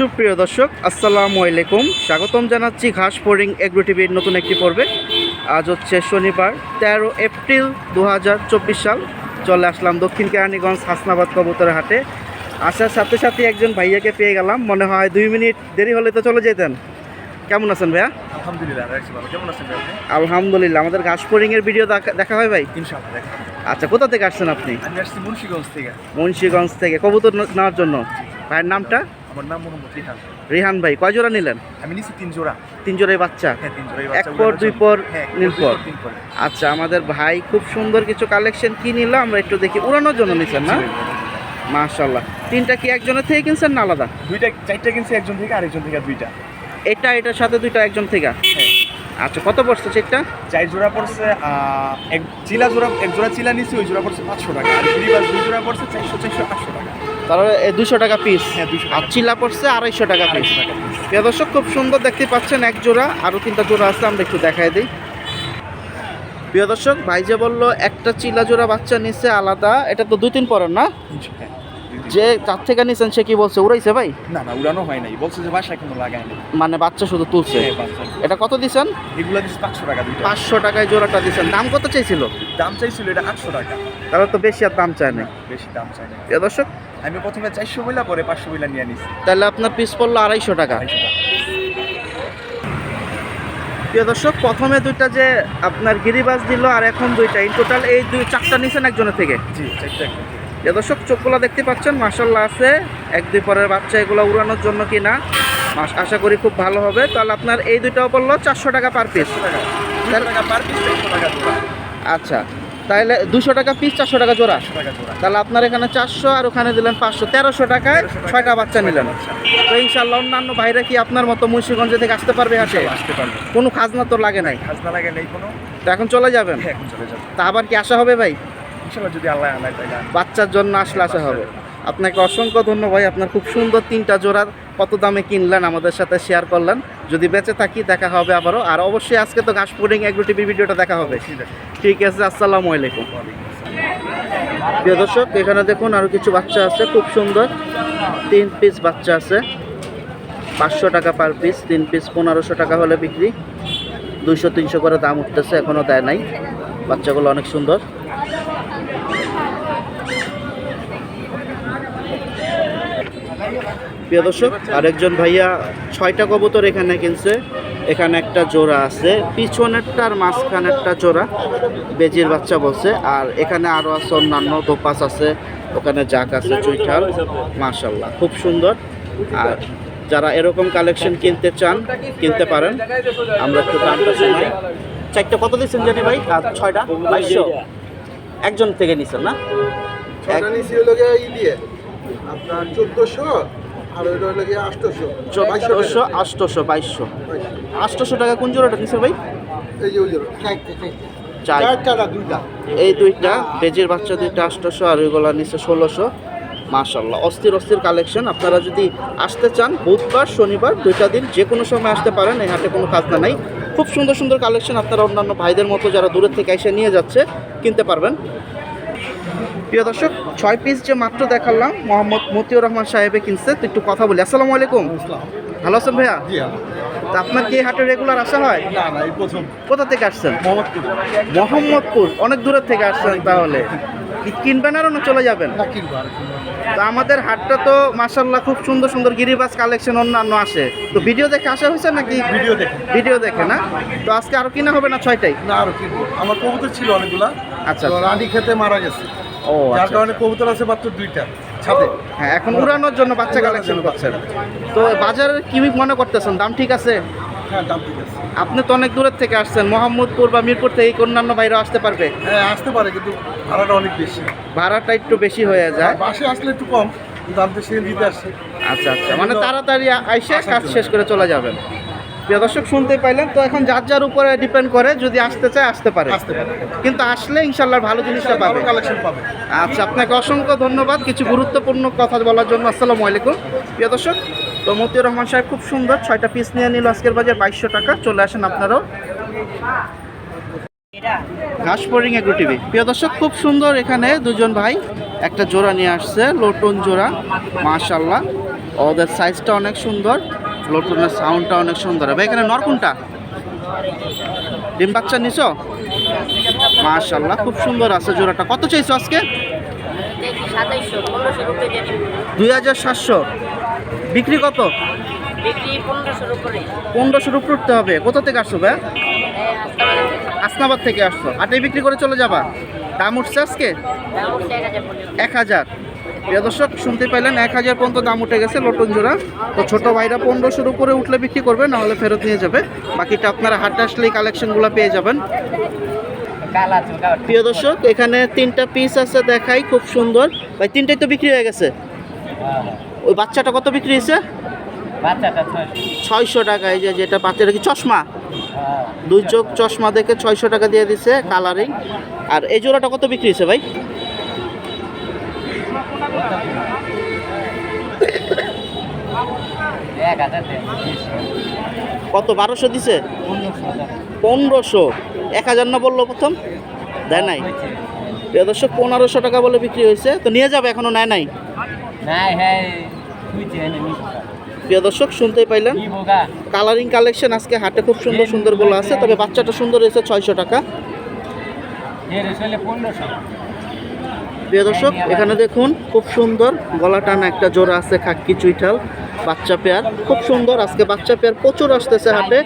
সুপ্রিয় দর্শক আসসালামু আলাইকুম। স্বাগতম জানাচ্ছি ঘাস ফোরিং এগ্রো টিভির নতুন একটি পর্বে। আজ হচ্ছে শনিবার তেরো এপ্রিল দু হাজার চব্বিশ সাল। চলে আসলাম দক্ষিণ কেরানীগঞ্জ হাসনাবাদ কবুতরের হাটে। আসার সাথে সাথে একজন ভাইয়াকে পেয়ে গেলাম। মনে হয় দুই মিনিট দেরি হলে তো চলে যেতেন। কেমন আছেন ভাইয়া? আলহামদুলিল্লাহ কেমন আছেন আলহামদুলিল্লাহ আমাদের ঘাস ফোরিংয়ের ভিডিও দেখা- হয় ভাই? আচ্ছা কোথা থেকে আসছেন আপনি? মুন্সিগঞ্জ থেকে। মুন্সিগঞ্জ থেকে। কবুতর নেওয়ার জন্য। ভাইয়ের নামটা? আমার নাম মোহাম্মদ রিহান। রিহান ভাই কয় জোড়া নিলেন? আমি নিছি তিন জোড়া। তিন জোড়াই বাচ্চা? হ্যাঁ তিন জোড়াই এক পর, দুই পর, হ্যাঁ, পর। তিন পর। আচ্ছা আমাদের ভাই খুব সুন্দর কিছু কালেকশন কি নিল? আমরা একটু দেখি। উড়ানোর জন্য নিচ্ছেন না? মাশাল্লাহ তিনটা কি একজনের থেকে কিনছেন না আলাদা? দুইটা চারটা কিনছি একজন থেকে আরেকজন থেকে দুইটা। এটা এটার সাথে দুইটা একজন থেকে? হ্যাঁ। আচ্ছা কত পড়ছে সেটটা চার জোড়া পড়ছে এক চিলা জোড়া এক জোড়া চিলা নিছি ওই জোড়া পড়ছে পাঁচশো টাকা। আর গিরিবাস দুই জোড়া পড়ছে চারশো চারশো আটশো টাকা। তাহলে দুশো টাকা পিস হ্যাঁ আর চিলা পড়ছে আড়াইশো টাকা পিস। প্রিয় দর্শক খুব সুন্দর দেখতে পাচ্ছেন এক জোড়া আরও তিনটা জোড়া আছে আমরা একটু দেখাই দিই। প্রিয় দর্শক ভাই যে বলল একটা চিলা জোড়া বাচ্চা নিচ্ছে আলাদা এটা তো দুই তিন পরের না? হ্যাঁ। যে যার থেকে নিছেন সে কি বলছে উড়াইছে ভাই? না না উড়ানো হয় নাই। বলছে যে বাসায় কোনো লাগায় নাই। মানে বাচ্চা শুধু তুলছে? হ্যাঁ। এটা কত দিছেন? এগুলো দিচ্ছে পাঁচশো টাকা দুইটা। পাঁচশো টাকায় জোড়াটা দিছেন। দাম কত চাইছিল? দাম চাইছিল এটা আটশো টাকা। তাহলে তো বেশি আর দাম চায় না বেশি দাম চাই না প্রিয় দর্শক আমি প্রথমে চারশো বইলা পরে পাঁচশো বইলা নিয়ে নিছি। তাহলে আপনার পিস পড়ল আড়াইশো টাকা। প্রিয় দর্শক প্রথমে দুইটা যে আপনার গিরিবাজ দিল আর এখন দুইটা। ইন টোটাল এই দুই চারটা নিছেন একজনের থেকে? জি চারটা প্রিয় দর্শক চোখগুলো দেখতে পাচ্ছেন? মাসাল্লাহ আছে। এক দুই পরের বাচ্চা এগুলো উড়ানোর জন্য কিনা। মাস- আশা করি খুব ভালো হবে। তাহলে আপনার এই দুইটাও পড়ল চারশো টাকা পার পিস আচ্ছা তাহলে দুশো টাকা পিস চারশো টাকা জোড়া। তাহলে আপনার এখানে চারশো আর ওখানে দিলেন পাঁচশো। তেরোশো টাকায় 1300 ছয়টা বাচ্চা নিলেন। আচ্ছা, তো ইনশাল্লাহ অন্যান্য ভাইরা কি আপনার মতো মুন্সিগঞ্জ থেকে আসতে পারবে হাটে? আসতে পারবে। কোনো খাজনা তো লাগে নাই। খাজনা লাগে নেই কোনো। তো এখন চলে যাবেন? হ্যাঁ তা আবার কি আসা হবে ভাই? ইনশাল্লাহ যদি আল্লাহ আল্লাহ তাই বাচ্চার জন্য আসলে আসা হবে। আপনাকে অসংখ্য ধন্যবাদ। ভাই আপনার খুব সুন্দর তিনটা জোড়ার কত দামে কিনলেন আমাদের সাথে শেয়ার করলেন। যদি বেঁচে থাকি দেখা হবে আবারও। আর অবশ্যই আজকে তো ঘাস পুডিং এগ্রো টিভি ভিডিওটা দেখা হবে। ঠিক আছে। ঠিক আছে আসসালামু আলাইকুম। প্রিয় দর্শক এখানে দেখুন আরও কিছু বাচ্চা আছে খুব সুন্দর। তিন পিস বাচ্চা আছে। পাঁচশো টাকা পার পিস তিন পিস পনেরোশো টাকা হলে বিক্রি। দুইশো তিনশো করে দাম উঠতেছে এখনও দেয় নাই। বাচ্চাগুলো অনেক সুন্দর। প্রিয় দর্শক, আরেকজন ভাইয়া ছয়টা কবুতর এখানে কিনছে। এখানে একটা জোড়া আছে। পিছনেরটা আর মাঝখানেরটা জোড়া, বেজির বাচ্চা বলছে। আর এখানে আরও আছে অন্যান্য দোপাস আছে, ওখানে জাক আছে, চুইঠাল মাশাল্লাহ খুব সুন্দর। আর যারা এরকম কালেকশন কিনতে চান, কিনতে পারেন। আমরা একটু দামটা শোনাই। চারটা কত দিচ্ছেন জানি ভাই? আর ছয়টা? বাইশশো? একজন থেকে নিছেন না? ছটা নিচে হলো আপনার চোদ্দোশো চোদ্দশো বাইশশো। টাকা কোন জোড়াটা নিছে ভাই? এই দুইটা? এই দুইটা বেজির বাচ্চা দুইটা আটশোশো আর ওইগুলা নিচে ষোলোশো। মাশাল্লাহ অস্থির অস্থির কালেকশন। আপনারা যদি আসতে চান বুধবার শনিবার দুইটা দিন যে কোনো সময় আসতে পারেন এই হাটে কোনো খাজনা নাই। খুব সুন্দর সুন্দর কালেকশন আপনারা অন্যান্য ভাইদের মতো যারা দূরের থেকে এসে নিয়ে যাচ্ছে কিনতে পারবেন। প্রিয় দর্শক ছয় পিস যে মাত্র দেখালাম মোহাম্মদ মতিউর রহমান সাহেবে কিনছে তো একটু কথা বলি। আসসালামু আলাইকুম। ভালো আছেন ভাইয়া। তা আপনার কি হাটে রেগুলার আসা হয়? না না এই প্রথম। কোথা থেকে আসছেন? মোহাম্মদপুর। মোহাম্মদপুর। অনেক দূরের থেকে আসছেন তাহলে। কি কিনবেন আরও না চলে যাবেন? আর। তো আমাদের হাটটা তো মাসাল্লাহ খুব সুন্দর সুন্দর গিরিবাজ কালেকশন অন্যান্য আসে। তো ভিডিও দেখে আসা হয়েছে নাকি? ভিডিও দেখে। ভিডিও দেখে না? তো আজকে আরও কিনা হবে না ছয়টাই? না আরও কিনবো। আমার কবুতর ছিল অনেকগুলা। আচ্ছা তো রানী খেতে মারা গেছে। ও যার আচ্ছা কারণে কবুতর আছে মাত্র দুইটা ছাদে। হ্যাঁ এখন উড়ানোর জন্য বাচ্চা কালেকশন করছেন। তো বাজারে কি মনে করতেছেন? দাম ঠিক আছে? হ্যাঁ দাম ঠিক আছে। আপনি তো অনেক দূরের থেকে আসছেন। মোহাম্মদপুর বা মিরপুর থেকে অন্যান্য বাইরে আসতে পারবে? হ্যাঁ আসতে পারে কিন্তু ভাড়াটা অনেক বেশি। ভাড়াটা একটু বেশি হয়ে যায়। বাসে আসলে একটু কম কিন্তু সেখানে দিতে আসছি আচ্ছা আচ্ছা। মানে তাড়াতাড়ি আইসে কাজ শেষ করে চলে যাবেন। প্রিয় দর্শক শুনতে পাইলেন। তো এখন যার যার উপরে ডিপেন্ড করে যদি আসতে চায় আসতে পারে। আসতে পারে। কিন্তু আসলে ইনশাল্লাহ ভালো জিনিসটা পাবে। কালেকশন পাবে। আচ্ছা আপনাকে অসংখ্য ধন্যবাদ। কিছু গুরুত্বপূর্ণ কথা বলার জন্য আসসালামু আলাইকুম। প্রিয় দর্শক তো মতিউর রহমান সাহেব খুব সুন্দর ছয়টা পিস নিয়ে নিল আজকের বাজার বাইশশো টাকা। চলে আসেন আপনারাও। ঘাস বোরিং এগ্রো টিভি। প্রিয় দর্শক খুব সুন্দর এখানে দুজন ভাই একটা জোড়া নিয়ে আসছে লোটন জোড়া। মাশাল্লাহ ওদের সাইজটা অনেক সুন্দর। লোটনের সাউন্ডটা অনেক সুন্দর ভাই এখানে নর কোনটা? ডিম বাচ্চা নিছো? মাশাল্লাহ খুব সুন্দর আছে জোড়াটা। কত চাইছো আজকে? দুই হাজার সাতশো। বিক্রি কত? পনেরোশোর উপরে উঠতে হবে। কোথা থেকে আসছো ভাই? আসনাবাদ থেকে আসছো। হাটে বিক্রি করে চলে যাবা? দাম উঠছে আজকে? এক হাজার। প্রিয় দর্শক, শুনতে পাইলেন এক হাজার পর্যন্ত দাম উঠে গেছে লটন জোড়া। তো ছোট ভাইরা পনেরোশোর উপরে উঠলে বিক্রি করবে, নাহলে ফেরত নিয়ে যাবে। বাকিটা আপনারা হাটে আসলেই কালেকশনগুলো পেয়ে যাবেন। প্রিয় দর্শক, এখানে তিনটা পিস আছে দেখাই, খুব সুন্দর। ভাই, তিনটাই তো বিক্রি হয়ে গেছে? ওই বাচ্চাটা কত বিক্রি হয়েছে? ছয়শো টাকা, এই যে যেটা বাচ্চাটা কি চশমা? দুই চোখ চশমা দেখে ছয়শো টাকা দিয়ে দিছে কালারিং আর এই জোড়াটা কত বিক্রি হয়েছে ভাই? কত বারোশো দিছে? পনেরোশো। এক হাজার না বলল প্রথম? দেয় নাই। প্রিয় দর্শক পনেরোশো টাকা বলে বিক্রি হয়েছে। তো নিয়ে যাবে এখনও নেয় নাই? হ্যাঁ নি প্রিয় দর্শক শুনতেই পাইলেন? কালারিং কালেকশন আজকে হাটে খুব সুন্দর সুন্দর বলে আছে। তবে বাচ্চাটা সুন্দর হয়েছে ছয়শো টাকা। পনেরোশো। প্রিয় দর্শক, এখানে দেখুন, খুব সুন্দর গলা টানা একটা জোড়া আছে খাক্কি চুইঠাল, বাচ্চা পেয়ার। খুব সুন্দর, আজকে বাচ্চা পেয়ার প্রচুর আসতেছে হাটে।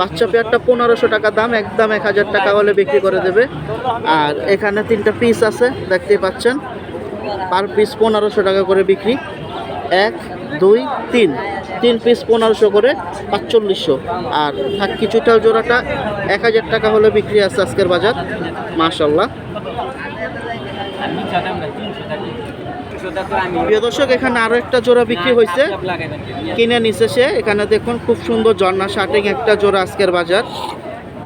বাচ্চা পেয়ারটা পনেরোশো টাকা দাম, একদম এক হাজার টাকা হলে বিক্রি করে দেবে। আর এখানে তিনটা পিস আছে, দেখতেই পাচ্ছেন। পার পিস পনেরোশো টাকা করে বিক্রি। এক, দুই, তিন। তিন পিস পনেরোশো করে, পাঁচচল্লিশশো। আর খাক্কি চুইঠাল জোড়াটা এক হাজার টাকা হলে বিক্রি আছে আজকের বাজার। মাশাল্লাহ আমি চাতাম না তিনশো টাকা তিনশো টাকা আমি প্রিয় দর্শক এখানে আরও একটা জোড়া বিক্রি হয়েছে। কিনে নিছে সে। এখানে দেখুন খুব সুন্দর ঝর্ণা শার্টিং একটা জোড়া আজকের বাজার।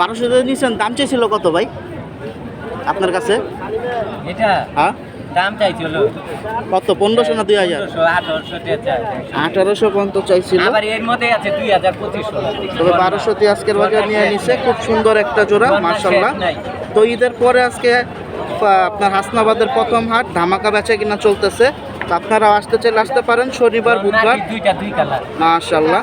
বারোশো টাকা নিয়েছেন দাম চেয়েছিল কত ভাই? আপনার কাছে? এটা হ্যাঁ? দাম চাইছিল। কত? পনেরোশো না দুই হাজার? আঠারোশো পর্যন্ত চাইছিল। আবার এর মধ্যে আছে দুই হাজার পঁচিশশো। তবে বারোশো আজকের বাজার নিয়ে নিছে। খুব সুন্দর একটা জোড়া মার্শাল্লাহ তো ঈদের পরে আজকে আপনার হাসনাবাদের প্রথম হাট ধামাকা বেচা কিনা চলতেছে। আপনারা আসতে চাইলে আসতে পারেন শনিবার বুধবার। মাশাল্লাহ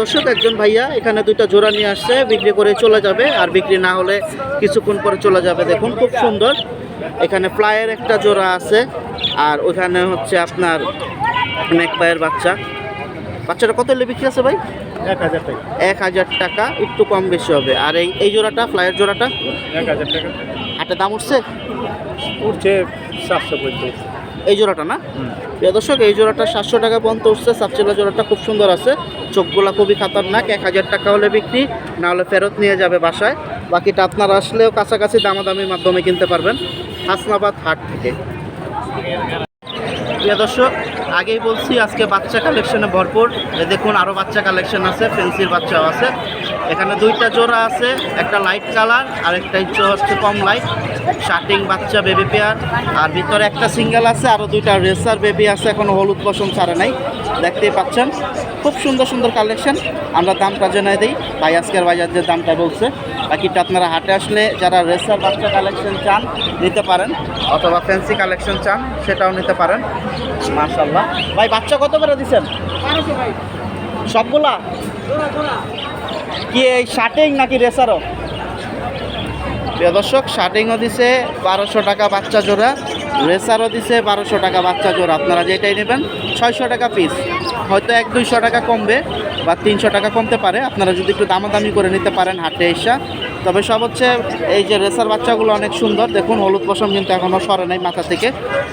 দর্শক একজন ভাইয়া এখানে দুইটা জোড়া নিয়ে আসছে বিক্রি করে চলে যাবে আর বিক্রি না হলে কিছুক্ষণ পরে চলে যাবে। দেখুন খুব সুন্দর। এখানে ফ্লাইয়ের একটা জোড়া আছে আর ওখানে হচ্ছে আপনার মেকপায়ের বাচ্চা। বাচ্চাটা কত হলে বিক্রি আছে ভাই? এক হাজার টাকা। এক হাজার টাকা একটু কম বেশি হবে। আর এই এই জোড়াটা ফ্লাইয়ের জোড়াটা? এক হাজার টাকা। হাটে দাম উঠছে? উঠছে সাতশো পর্যন্ত এই জোড়াটা না? প্রিয় দর্শক এই জোড়াটা সাতশো টাকা পর্যন্ত উঠছে। সাবচেলা জোড়াটা খুব সুন্দর আছে। চোখগুলা খুবই খাতারনাক। এক হাজার টাকা হলে বিক্রি না হলে ফেরত নিয়ে যাবে বাসায়। বাকিটা আপনারা আসলেও কাছাকাছি দামাদামির মাধ্যমে কিনতে পারবেন। হাসনাবাদ হাট থেকে। প্রিয় দর্শক আগেই বলছি আজকে বাচ্চা কালেকশনে ভরপুর। দেখুন আরও বাচ্চা কালেকশন আছে ফেন্সির বাচ্চাও আছে। এখানে দুইটা জোড়া আছে একটা লাইট কালার আর একটা হচ্ছে কম লাইট শার্টিং বাচ্চা বেবি পেয়ার আর ভিতরে একটা সিঙ্গেল আছে আরও দুইটা রেসার বেবি আছে এখনও হলুদ পশম ছাড়ে নাই। দেখতেই পাচ্ছেন খুব সুন্দর সুন্দর কালেকশন আমরা দামটা জানাই দিই ভাই আজকের বাজার যে দামটা বলছে। বাকিটা আপনারা হাটে আসলে যারা রেসার বাচ্চা কালেকশন চান নিতে পারেন। অথবা ফ্যান্সি কালেকশন চান সেটাও নিতে পারেন। মার্শাল্লাহ ভাই বাচ্চা কত করে দিচ্ছেন? সবগুলা? কি এই শার্টিং নাকি রেসারও প্রিয় দর্শক, শার্টিংও দিছে বারোশো টাকা বাচ্চা জোড়া, রেসারও দিছে বারোশো টাকা বাচ্চা জোড়া। আপনারা যেটাই নেবেন, ছয়শো টাকা পিস হয়তো এক দুইশো টাকা কমবে বা তিনশো টাকা কমতে পারে। আপনারা যদি একটু দামাদামি করে নিতে পারেন হাটে এসা। তবে সব হচ্ছে এই যে রেসার বাচ্চাগুলো অনেক সুন্দর। দেখুন, হলুদ পশম কিন্তু এখনও সরে নাই মাথা থেকে।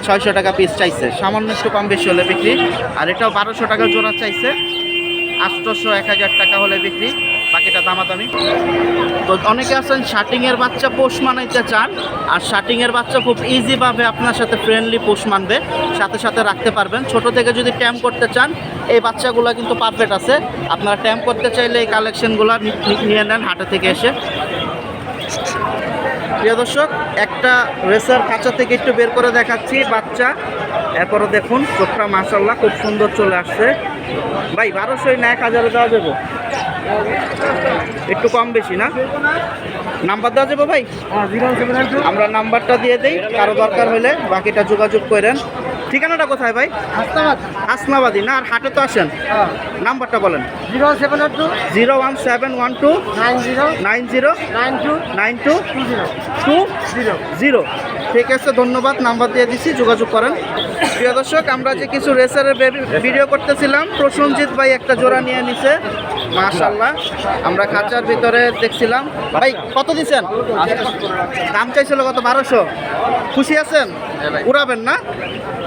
ছয়শো টাকা পিস চাইছে। সামান্য একটু কম বেশি হলে বিক্রি। আর এটাও বারোশো টাকা জোড়া চাইছে। আটশোশো এক হাজার টাকা হলে বিক্রি। বাকিটা দামাদামি। তো অনেকে আছেন শার্টিংয়ের বাচ্চা পোষ মানাইতে চান, আর শার্টিংয়ের বাচ্চা খুব ইজিভাবে আপনার সাথে ফ্রেন্ডলি পোষ মানবে, সাথে সাথে রাখতে পারবেন। ছোট থেকে যদি ট্যাম্প করতে চান, এই বাচ্চাগুলো কিন্তু পারফেক্ট আছে। আপনারা ট্যাম্প করতে চাইলে এই কালেকশনগুলো নিয়ে নেন হাটে থেকে এসে। প্রিয় দর্শক, একটা রেসার খাঁচা থেকে একটু বের করে দেখাচ্ছি বাচ্চা। এরপরে দেখুন, চোখটা মাসাল্লাহ খুব সুন্দর চলে আসছে। ভাই, বারোশোই না এক হাজারে দেওয়া যাব? একটু কম বেশি না? নাম্বার দেওয়া যাবে ভাই? আমরা নাম্বারটা দিয়ে দিই কারও দরকার হলে বাকিটা যোগাযোগ করেন। ঠিকানাটা কোথায় ভাই? হাসনাবাদী না? আর হাটে তো আসেন। নাম্বারটা বলেন। Zero seven two zero one seven one two nine zero nine zero nine two nine two two zero. Zero. Zero. ঠিক আছে ধন্যবাদ। নাম্বার দিয়ে দিচ্ছি যোগাযোগ করেন। প্রিয় দর্শক আমরা যে কিছু রেসারের ভিডিও করতেছিলাম প্রসঞ্জিৎ ভাই একটা জোড়া নিয়ে নিছে। মাশাল্লাহ আমরা খাঁচার ভিতরে দেখছিলাম। ভাই কত দিচ্ছেন? দাম চাইছিল কত? বারোশো। খুশি আছেন? উড়াবেন না?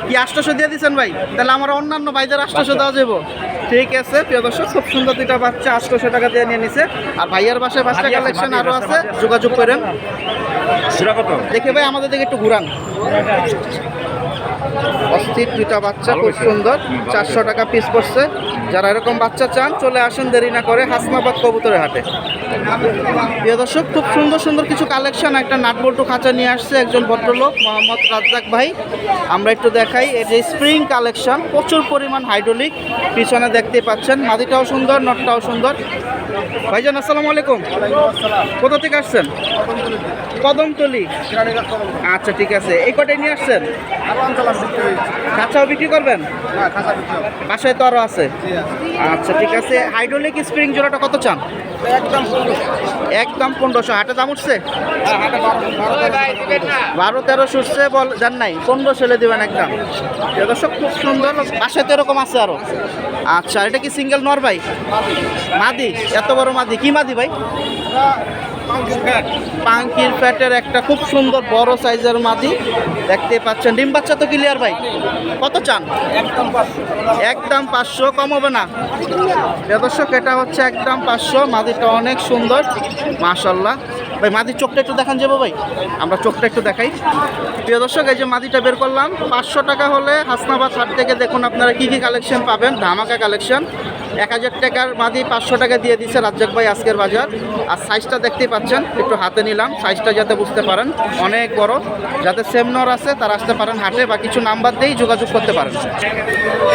কি আষ্টশো দিয়ে দিচ্ছেন ভাই? তাহলে আমার অন্যান্য ভাইদের আষ্টশো দেওয়া যাব। ঠিক আছে প্রিয় দর্শক খুব সুন্দর দুইটা বাচ্চা আষ্টশো টাকা দিয়ে নিয়ে নিছে। আর ভাইয়ার বাসায় বাচ্চা কালেকশন আরও আছে। যোগাযোগ করেন। দেখে ভাই আমাদের দিকে একটু ঘুরান। অস্থির দুইটা বাচ্চা, খুব সুন্দর। চারশো টাকা পিস পড়ছে। যারা এরকম বাচ্চা চান, চলে আসেন, দেরি না করে হাসনাবাদ কবুতরের হাটে। প্রিয় দর্শক, খুব সুন্দর সুন্দর কিছু কালেকশন একটা নাটবল্টু খাঁচা নিয়ে আসছে একজন ভদ্রলোক, মোহাম্মদ রাজ্জাক ভাই। আমরা একটু দেখাই, এই যে স্প্রিং কালেকশন প্রচুর পরিমাণ হাইড্রোলিক পিছনে দেখতে পাচ্ছেন মাদিটাও সুন্দর, নটটাও সুন্দর। ভাইজান, আসসালামু আলাইকুম। কোথা থেকে আসছেন? কদমতলি। আচ্ছা ঠিক আছে। এই কটাই নিয়ে আসছেন? কাঁচাও বিক্রি করবেন? বাসায় তো আরও আছে। আচ্ছা ঠিক আছে। হাইড্রোলিক স্প্রিং জোড়াটা কত চান? একদম পনেরোশো। হাটে দাম উঠছে? বারো তেরো উঠছে বল জান নাই। পনেরো ছেলে দেবেন একদম। দর্শক, খুব সুন্দর। বাসায় তো এরকম আছে আরও। আচ্ছা এটা কি সিঙ্গেল নর ভাই? মাদি। এত বড় মাদি। কি মাদি ভাই? পাঙ্কির ফ্যাটের একটা খুব সুন্দর বড় সাইজের মাদি। দেখতে পাচ্ছেন। ডিম বাচ্চা তো ক্লিয়ার ভাই? কত চান? একদম পাঁচশো। কম হবে না? দর্শক এটা হচ্ছে একদম পাঁচশো। মাদিটা অনেক সুন্দর। মাশাল্লাহ ভাই মাদির চোখটা একটু দেখান যাব ভাই। আমরা চোখটা একটু দেখাই। প্রিয় দর্শক এই যে মাদিটা বের করলাম। পাঁচশো টাকা হলে হাসনাবাদ হাট থেকে দেখুন আপনারা কী কী কালেকশন পাবেন। ধামাকা কালেকশন এক হাজার টাকার মাদি পাঁচশো টাকা দিয়ে দিচ্ছে রাজ্জাক ভাই আজকের বাজার। আর সাইজটা দেখতেই পাচ্ছেন, একটু হাতে নিলাম সাইজটা যাতে বুঝতে পারেন, অনেক বড়। যাতে সেমনর আছে, তারা আসতে পারেন হাটে বা কিছু নাম্বার দিয়েই যোগাযোগ করতে পারেন।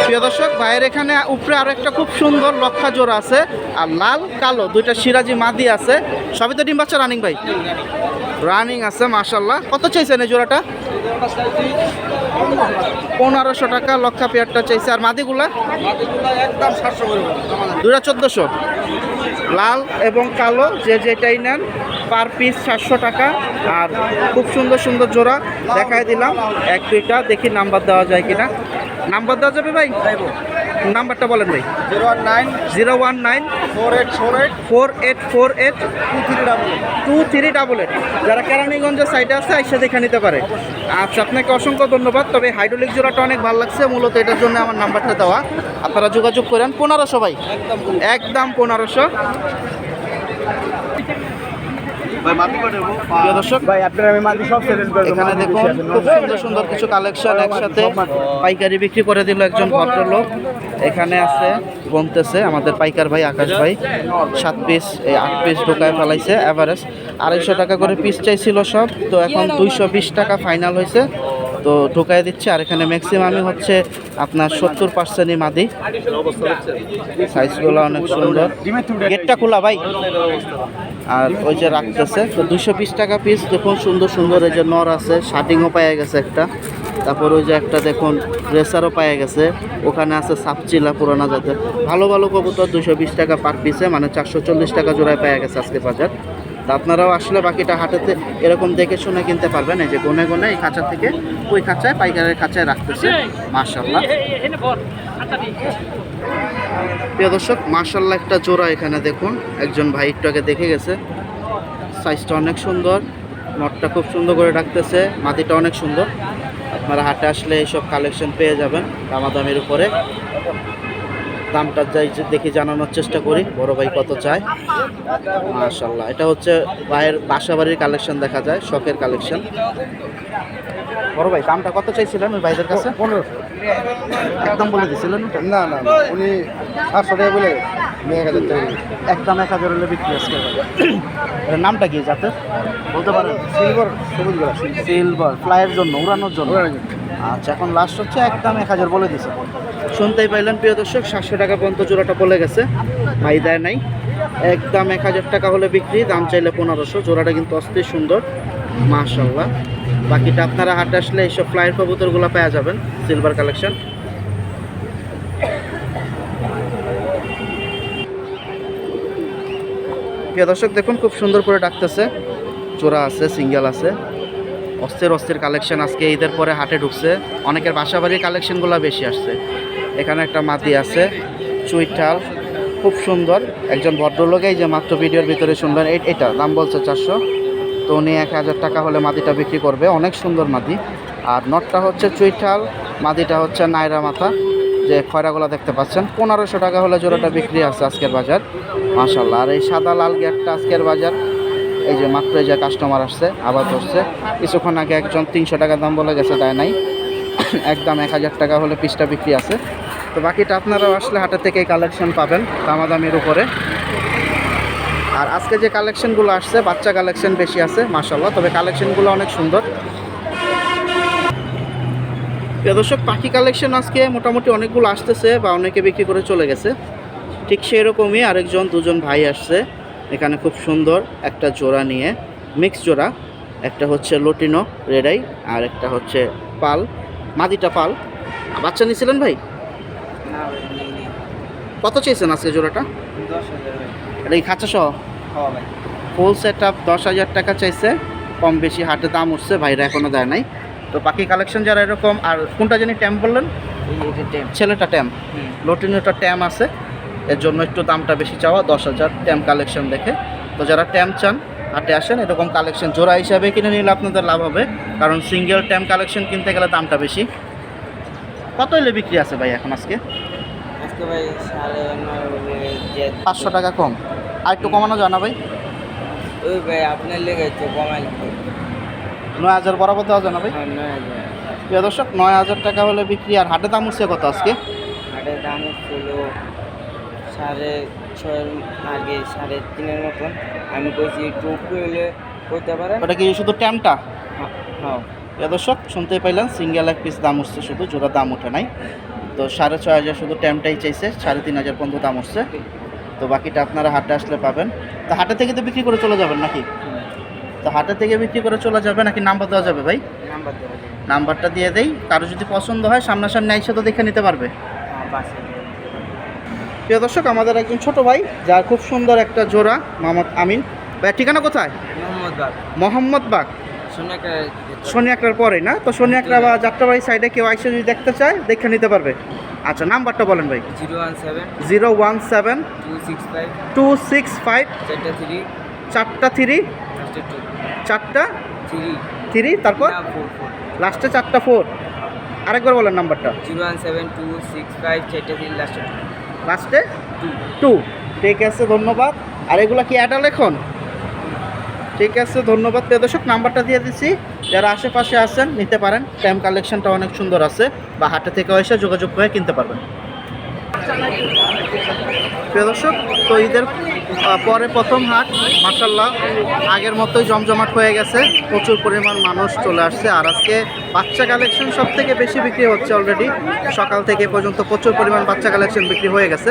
প্রিয় দর্শক, ভাইয়ের এখানে উপরে আরও একটা খুব সুন্দর লক্ষা জোড়া আছে, আর লাল, কালো, দুইটা সিরাজি মাদি আছে। সবই তো ডিম বাচ্চা রানিং ভাই? রানিং আছে মাশাল্লাহ কত চাইছেন এই জোড়াটা? পনেরোশো টাকা লক্ষা পেয়ারটা চাইছে। আর মাদিগুলা? দুটা চোদ্দোশো। লাল এবং কালো, যে যেটাই নেন, পার পিস সাতশো টাকা। আর খুব সুন্দর সুন্দর জোড়া, দেখায় দিলাম। এক দুইটা, দেখি নাম্বার দেওয়া যায় কিনা। নাম্বার দেওয়া যাবে ভাই? নাম্বারটা বলেন ভাই। Zero one nine zero one nine four eight four eight four eight four eight two three double two three double eight. যারা কেরানীগঞ্জের সাইডে আছে এসে দেখে নিতে পারে। আচ্ছা আপনাকে অসংখ্য ধন্যবাদ। তবে হাইড্রোলিক জোড়াটা অনেক ভালো লাগছে। মূলত এটার জন্য আমার নাম্বারটা দেওয়া। আপনারা যোগাযোগ করেন। পনেরোশো ভাই। একদম পনেরোশো। প্রিয় দর্শক ভাই আপনার আমি মাটি সব সেটেল করে এখানে দেখুন খুব সুন্দর সুন্দর কিছু কালেকশন একসাথে পাইকারি বিক্রি করে দিল একজন ভদ্রলোক। এখানে আছে বলতেছে আমাদের পাইকার ভাই আকাশ ভাই। সাত পিস এই আট পিস ঢোকায় ফেলাইছে অ্যাভারেজ আড়াইশো টাকা করে পিস চাইছিল সব তো এখন দুইশো বিশ টাকা ফাইনাল হয়েছে তো ঢুকাই দিচ্ছে আর এখানে ম্যাক্সিমামই হচ্ছে আপনার সত্তর পার্সেন্টই মাদি। সাইজগুলো অনেক সুন্দর। গেটটা খোলা ভাই। আর ওই যে রাখতেছে। তো দুশো বিশ টাকা পিস দেখুন সুন্দর সুন্দর এই যে নর আছে শার্টিংও পাওয়া গেছে একটা। তারপর ওই যে একটা দেখুন রেসারও পাওয়া গেছে। ওখানে আছে সাপচিলা পুরানা জাতের। ভালো ভালো কবুতর দুশো বিশ টাকা পার পিসে মানে চারশো চল্লিশ টাকা জোড়ায় পাওয়া গেছে আজকে বাজার। তা আপনারাও আসলে বাকিটা হাটেতে এরকম দেখে শুনে কিনতে পারবেন। এই যে গনে গনে এই খাঁচা থেকে ওই খাঁচায়, পাইকারের খাঁচায় রাখতেছে। মার্শাল্লাহ প্রিয় দর্শক মার্শাল্লাহ একটা জোড়া এখানে দেখুন। একজন ভাই একটু আগে দেখে গেছে। সাইজটা অনেক সুন্দর নটটা খুব সুন্দর করে রাখতেছে মাটিটা অনেক সুন্দর। আপনারা হাটে আসলে এইসব কালেকশন পেয়ে যাবেন দামাদামির উপরে। দামটা যাই দেখি জানানোর চেষ্টা করি, বড় ভাই কত চায়। মাশাল্লাহ এটা হচ্ছে ভাইয়ের বাসা বাড়ির কালেকশন দেখা যায়, শখের কালেকশন বড় ভাই দামটা কত চাইছিলেন ওই ভাইদের কাছে? পনেরোশো। একদম বলে দিয়েছিলেন না না উনি সাতশো টাকা বলে এক হাজার টাকা একদম এক হাজার হলে বিক্রি আজকে এর নামটা কি যাতে বলতে পারেন সিলভার সবুজ গোলা। সিলভার ফ্লাইয়ের জন্য উড়ানোর জন্য? আচ্ছা এখন লাস্ট হচ্ছে একদম এক হাজার বলে দিছে। শুনতেই পাইলেন প্রিয় দর্শক সাতশো টাকা পর্যন্ত জোড়াটা বলে গেছে। ভাই দেয় নাই। একদম এক হাজার টাকা হলে বিক্রি দাম চাইলে পনেরোশো। জোড়াটা কিন্তু অস্থির সুন্দর মাশাল্লাহ বাকিটা আপনারা হাটে আসলে এইসব ফ্লাইয়ের কবুতরগুলো পেয়ে যাবেন সিলভার কালেকশন প্রিয় দর্শক, দেখুন খুব সুন্দর করে ডাকতেছে। চোরা আছে, সিঙ্গেল আছে। অস্থির অস্থির কালেকশন আজকে ঈদের পরে হাটে ঢুকছে। অনেকের বাসা বাড়ির কালেকশনগুলো বেশি আসছে। এখানে একটা মাটি আছে চুইঠাল খুব সুন্দর। একজন ভদ্রলোক এই যে মাত্র ভিডিওর ভিতরে শুনবেন এই এটা দাম বলছে চারশো। তো উনি এক হাজার টাকা হলে মাদিটা বিক্রি করবে। অনেক সুন্দর মাদি। আর নটটা হচ্ছে চুইঠাল, মাদিটা হচ্ছে নাইরা মাথা, যে খয়রাগুলো দেখতে পাচ্ছেন। পনেরোশো টাকা হলে জোড়াটা বিক্রি আছে আজকের বাজার। মাশাল্লাহ আর এই সাদা লাল গেটটা আজকের বাজার। এই যে মাত্র যে কাস্টমার আসছে, আবার ধরছে। কিছুক্ষণ আগে একজন তিনশো টাকা দাম বলে গেছে, দেয় নাই। একদম এক হাজার টাকা হলে পিসটা বিক্রি আছে। তো বাকিটা আপনারাও আসলে হাটের থেকে কালেকশন পাবেন, দামাদামির উপরে। আর আজকে যে কালেকশনগুলো আসছে বাচ্চা কালেকশন বেশি আছে মাশাল্লাহ তবে কালেকশনগুলো অনেক সুন্দর। প্রিয় দর্শক পাখি কালেকশন আজকে মোটামুটি অনেকগুলো আসতেছে বা অনেকে বিক্রি করে চলে গেছে। ঠিক সেরকমই আরেকজন দুজন ভাই আসছে। এখানে খুব সুন্দর একটা জোড়া নিয়ে মিক্স জোড়া। একটা হচ্ছে লটিনো রেডাই আর একটা হচ্ছে পাল মাদিটা পাল। বাচ্চা নিয়েছিলেন ভাই? কত চেয়েছেন আজকে জোড়াটা? দশ হাজার এটা এই খাঁচা সহ ফুল সেট আপ দশ হাজার টাকা চাইছে। কম বেশি হাটে দাম উঠছে ভাইরা এখনও দেয় নাই। তো পাখি কালেকশন যারা এরকম আর কোনটা জানি ট্যাম্প বললেন? ছেলেটা ট্যাম্প। হুম। লটিনোটা ট্যাম আছে। এর জন্য একটু দামটা বেশি চাওয়া দশ হাজার ট্যাম কালেকশন দেখে। তো যারা ট্যাম চান হাটে আসেন এরকম কালেকশন জোড়া হিসাবে কিনে নিলে আপনাদের লাভ হবে। কারণ সিঙ্গেল ট্যাম কালেকশন কিনতে গেলে দামটা বেশি। কত এলে বিক্রি আছে ভাই এখন আজকে? আজকে ভাই সাড়ে পাঁচশো টাকা কম। আর একটু কমানো জানা ভাই? ওই ভাই আপনার লেগে কমাইল নয় হাজার বরাবর দেওয়া জানা ভাই? হ্যাঁ প্রিয় দর্শক নয় হাজার টাকা হলে বিক্রি। আর হাটে দাম উঠছে কত আজকে? হাটের দাম ছিল সাড়ে ছয়ের আগে সাড়ে তিনের মতন। আমি কইছি একটু হলে করতে পারেন ওটা কি শুধু ট্যামটা? হ্যাঁ প্রিয় দর্শক শুনতেই পাইলাম সিঙ্গেল এক পিস দাম উঠছে শুধু জোড়া দাম ওঠে নাই। তো সাড়ে ছয় হাজার শুধু ট্যামটাই চাইছে সাড়ে তিন হাজার পর্যন্ত দাম উঠছে। তো বাকিটা আপনারা হাটে আসলে পাবেন। তো হাটে থেকে তো বিক্রি করে চলে যাবেন নাকি? তো হাটে থেকে বিক্রি করে চলে যাবে নাকি নাম্বার দেওয়া যাবে ভাই? নাম্বার নাম্বারটা দিয়ে দেই কারও যদি পছন্দ হয় সামনাসামনি আইসে তো দেখে নিতে পারবে। হ্যাঁ প্রিয় দর্শক আমাদের একজন ছোট ভাই যার খুব সুন্দর একটা জোড়া মোহাম্মদ আমিন। ভাই ঠিকানা কোথায়? মোহাম্মদ বাগ। মোহাম্মদ বাগ। শুনে শনি একটার পরে না? তো শনি একটা বা যাত্রাবাড়ি সাইডে কেউ আইসে যদি দেখতে চায় দেখে নিতে পারবে। আচ্ছা নাম্বারটা বলেন ভাই। Zero one seven zero one seven two six five two six five চারটা থ্রি চারটা থ্রি চারটা থ্রি থ্রি তারপর? লাস্টে চারটা ফোর। আরেকবার বলেন নাম্বারটা। Zero one seven two six five চারটা থ্রি লাস্টে লাস্টে? টু। ঠিক আছে ধন্যবাদ। আর এগুলো কি অ্যাডাল এখন? ঠিক আছে ধন্যবাদ। প্রিয় দর্শক নাম্বারটা দিয়ে দিচ্ছি। যারা আশেপাশে আছেন, নিতে পারেন। টাইম কালেকশনটা অনেক সুন্দর আছে। বা হাটে থেকে এসে যোগাযোগ করে কিনতে পারবেন। প্রিয় দর্শক, তো ঈদের পরে প্রথম হাট মাসাল্লাহ আগের মতোই জমজমাট হয়ে গেছে। প্রচুর পরিমাণ মানুষ চলে আসছে। আর আজকে বাচ্চা কালেকশন সব থেকে বেশি বিক্রি হচ্ছে অলরেডি সকাল থেকে পর্যন্ত প্রচুর পরিমাণ বাচ্চা কালেকশন বিক্রি হয়ে গেছে।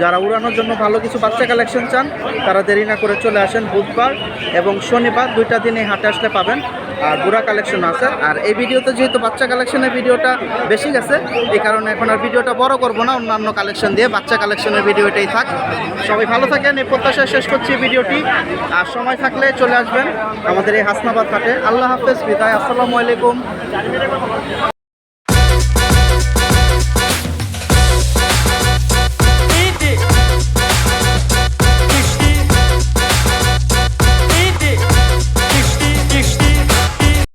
যারা উড়ানোর জন্য ভালো কিছু বাচ্চা কালেকশন চান, তারা দেরি না করে চলে আসেন বুধবার এবং শনিবার দুইটা দিনে হাটে আসলে পাবেন। আর বুড়া কালেকশন আছে। আর এই ভিডিওতে যেহেতু বাচ্চা কালেকশনের ভিডিওটা বেশি গেছে, এই কারণে এখন আর ভিডিওটা বড় করব না, অন্যান্য কালেকশন দিয়ে বাচ্চা কালেকশনের ভিডিওটাই থাক। সবাই ভালো থাকেন, এই প্রত্যাশা শেষ করছি ভিডিওটি। আর সময় থাকলে চলে আসবেন আমাদের এই হাসনাবাদ হাটে। আল্লাহ হাফেজ, বিদায়, আসসালামু আলাইকুম।